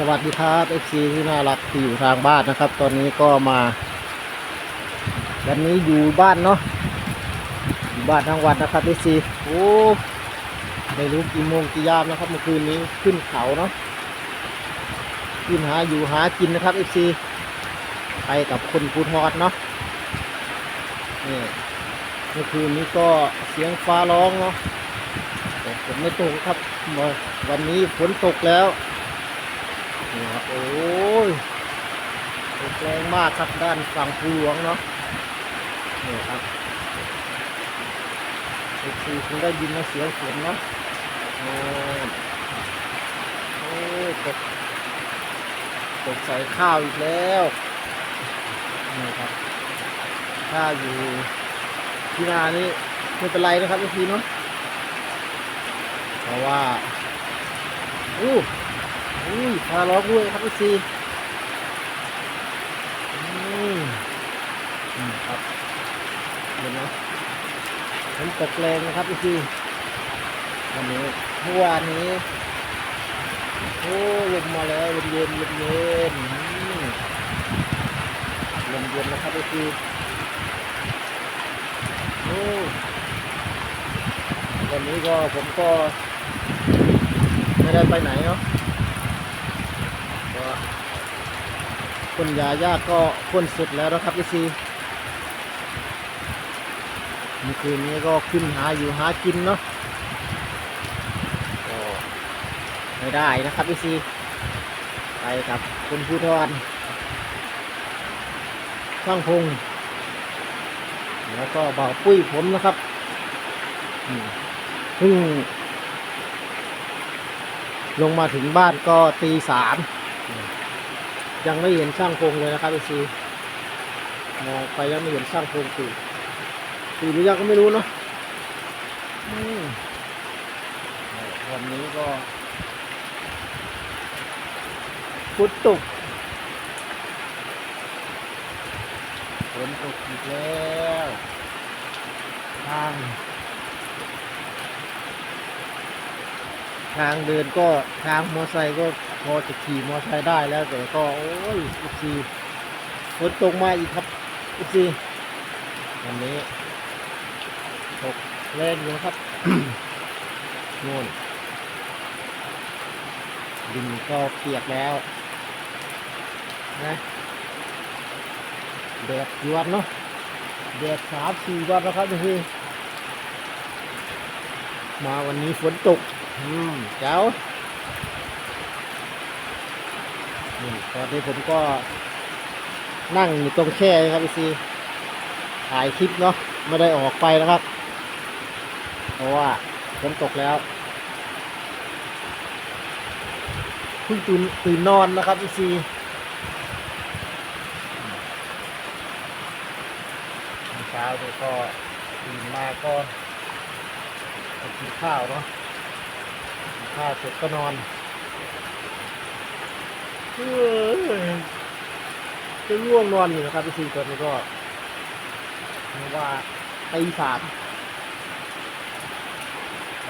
สวัสดีครับ FC ที่น่ารักที่อยู่ทางบ้านนะครับ ตอนนี้ก็มาวันนี้อยู่บ้านเนาะอยู่บ้านทั้งวันนะครับ FC โอ้ไม่รู้กี่โมงกี่ยามนะครับเมื่อคืนนี้ขึ้นเขาเนาะขึ้นหาอยู่หากินนะครับ FC ไปกับคนภูทรเนาะนี่เมื่อคืนนี้ก็เสียงฟ้าร้องเนาะแต่ฝนไม่ตกครับวันนี้ฝนตกแล้ว นี่ครับโอ้ยแรงมากครับด้านฝั่งภูหลวงเนาะนี่ครับเอ็กซีคงได้ยินนะเสียงฝนเนาะโอ้โอ้ตกตกใส่ข้าวอีกแล้วนี่ครับข้าวอยู่ที่นานี่ไม่เป็นไรนะครับเอ็กซีเนาะเพราะว่าอู้ อุ้ยพาล้อด้วยครับพี่ซีอืมอืมครับเห็นไหมฝนตกแรงนะครับพี่ซีวันนี้เมื่อวานนี้โอ้ลมมาแล้วลมเย็นลมเย็นอืมลมเย็นนะครับพี่ซีโอ้วันนี้ก็ผมก็ไม่ได้ไปไหนเนาะ คนยาญาก็คนเสร็จแล้วนะครับพี่ซีเมื่อคืนนี้ก็ขึ้นหาอยู่หากินเนาะก็ไม่ได้นะครับพี่ซีไปกับคุณผู้ทอนช่างพงแล้วก็บ่าวปุ้ยผมนะครับเพิ่งลงมาถึงบ้านก็ตีสาม ยังไม่เห็นช่างพงเลยนะครับไอซีมองไปยังไม่เห็นช่างพงตื่นตื่นหรือยังก็ไม่รู้เนาะวันนี้ก็ฝนตกฝนตกอีกแล้วทาง ทางเดินก็ทางมอไซค์ก็พอจะขี่มอไซค์ได้แล้วแต่ก็โอ้ยอีกทีฝนตกมาอีกครับอีกทีวันนี้ตกแรงอยู่นะครับโน่นดินก็เปียกแล้วนะแดดกี่วันเนาะแดดสามสี่วันแล้วครับอีกทีมาวันนี้ฝนตก อืมเจ้าตอนนี้ผมก็นั่งอยู่ตรงแค่ครับพี่ซีถ่ายคลิปเนาะไม่ได้ออกไปนะครับ เพราะว่าฝนตกแล้วเพิ่งตื่นตื่นนอนนะครับพี่ซีเช้าเนี่ยก็ตื่นมาก็กินข้าวเนาะ ข้าเสร็จก็นอนจะง่วงนอนอยู่นะครับพี่ซีตอนนี้ก็ว่าตีสาม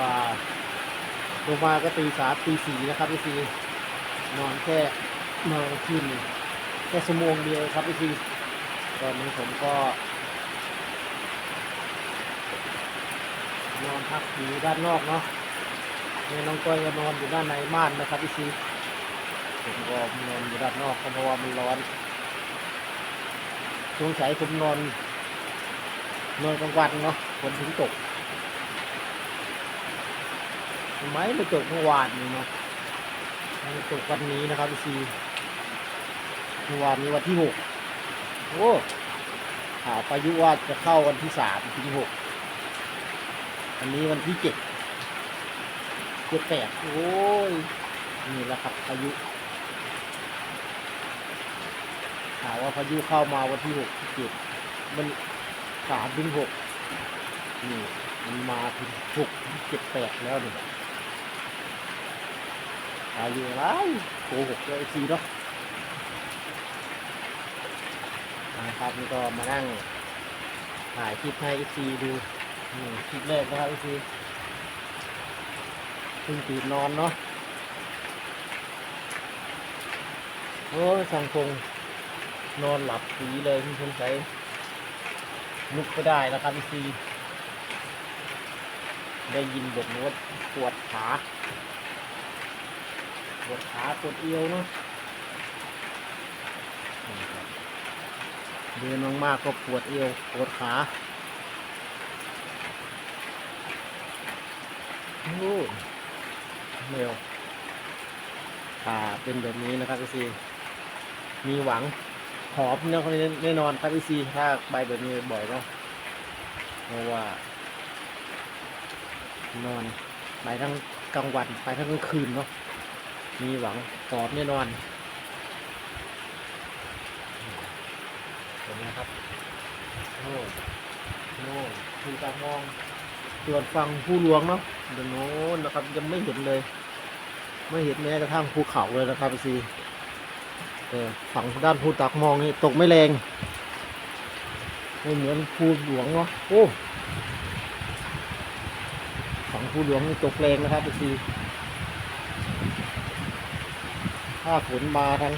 ว่าลงมาก็ตีสามตีสี่นะครับพี่ซีนอนแค่นอนคืนหนึ่งแค่ชั่วโมงเดียวครับพี่ซีตอนนี้ผมก็นอนพักอยู่ด้านนอกเนาะ เนี่ยน้องก้อยก็นอนอยู่ด้านในม่านนะครับพี่ซีผมก็นอนอยู่ด้านนอกเพราะว่ามันร้อนช่วงสายผมนอนนอนกลางวันเนาะฝนถึงตกทำไมไม่ตกเมื่อวานนี้เนาะมันตกวันนี้นะครับพี่ซีเมื่อวานนี้วันที่หกโอ้ข่าวพายุว่าจะเข้าวันที่สามถึงหกอันนี้วันที่เจ็ด เจ็ดแปดโอ้ย นี่แหละครับพายุข่าวว่าพายุเข้ามาวันที่หกที่เจ็ดมันสามถึงหกนี่มันมาถึงหกเจ็ดแปดแล้วนี่พายุอะไรโกหกเลยสีเนาะนะครับนี่ก็มานั่งถ่ายคลิปให้อีซีดูนี่คลิปแรกนะครับอีซี พิ่งตื่นนอนเนาะโอ้ยสังคงนอนหลับผีเลยมีคนใช้ลุกไม่ได้แล้วครับพี่ซีได้ยินบทโน้ตปวดขาปวดขาปวดเอวเนาะเดินมากๆก็ปวดเอวปวดขาโอ้ เร็วขาเป็นแบบนี้นะครับพี่ซีมีหวังหอบเนาะแน่นอนครับพี่ซีถ้าไปแบบนี้บ่อยเนาะเพราะว่านอนไปทั้งกลางวันไปทั้งกลางคืนเนาะมีหวังหอบแน่นอนเห็นไหมครับโน่นโน่นคือตารมองส่วนฝั่งผู้หลวงเนาะเดี๋ยวโน้นนะครับยังไม่เห็นเลย ไม่เห็นแม้กระทั่งภูเขาเลยนะครับพี่ซีแต่ฝั่งด้านภูตักมองนี่ตกไม่แรงไม่เหมือนภูหลวงเนาะโอ้ฝั่งภูหลวงนี่ตกแรงนะครับพี่ซีถ้าฝนมาทาง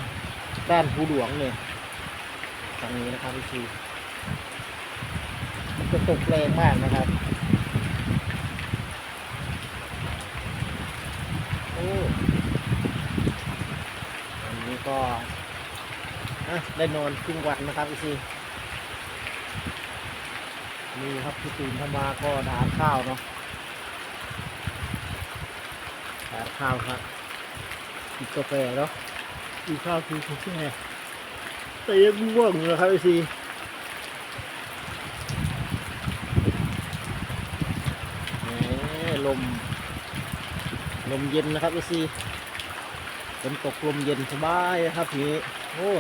ด้านภูหลวงเนี่ยทางนี้นะครับพี่ซีมันจะตกแรงมากนะครับ โอ้อันนี้ ก็ได้นอนครึ่งวันนะครับพี่ซีนี่ครับพี่ตื่นเข้ามาก็ทานข้าวเนาะทานข้าวครับกินกาแฟเนาะกินข้าวกินกาแฟแต่ยังง่วงอยู่นะครับไอซีลม ลมเย็นนะครับไอซี ฝนตกลมเย็นสบายนะครับทีนี้โอ้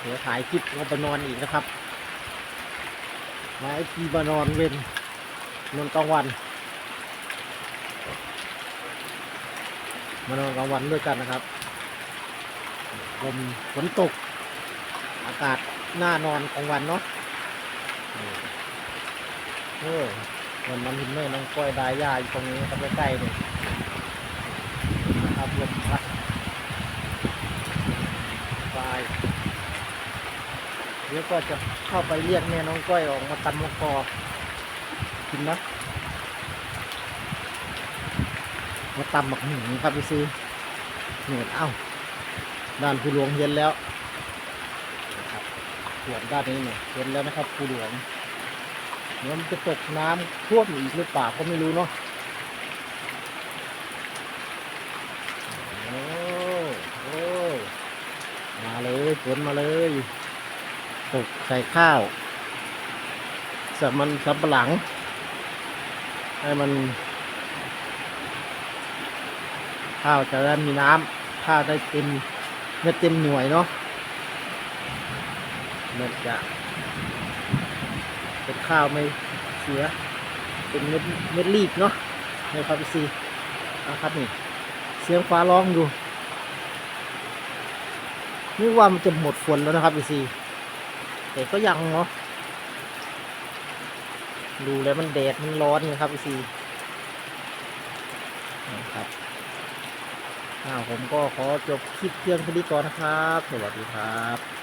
เดี๋ยวถ่ายคลิปเราไปนอนอีกนะครับมาไอซีมานอนเว้นนอนกลางวัน มานอนกลางวันด้วยกันนะครับลมฝนตก อากาศหน้านอนกลางวันเนาะโอ้วันมันเห็นแม่น้องก้อยดายาอยู่ตรงนี้ครับใกล้ๆนี่นะครับลมพัดปลาย เดี๋ยวก็จะเข้าไปเรียกแม่น้องก้อยออกมาตำมะกอกินนะมาตำหมักหนึ่งครับพี่ซีเหนื่อยเอ้าด้านภูหลวงเย็นแล้วนะครับส่วนด้านนี้เนี่ยเย็นแล้วนะครับภูหลวงเดี๋ยวมันจะตกน้ำท่วมอีกหรือเปล่าก็ไม่รู้เนาะโอ้โอ้มาเลยฝนมาเลย ตกใส่ข้าวสมันสับปะหลัง ให้มัน ข้าวจะได้มีน้ำข้าวได้เต็มเม็ดเต็มหน่วยเนาะเมันจะเป็นข้าวไม่เสีย เป็นเม็ดเม็ดรีบเนาะในครับพี่ซีนะครับนี่ เสียงฟ้าร้องอยู่นึกว่ามันจะหมดฝนแล้วนะครับพี่ซี แต่ก็ยังเนาะดูแล้วมันแดดมันร้อนนะครับพี่ซีนะครับอ้าวผมก็ขอจบคลิปเพียงเท่านี้ก่อนนะครับ สวัสดีครับ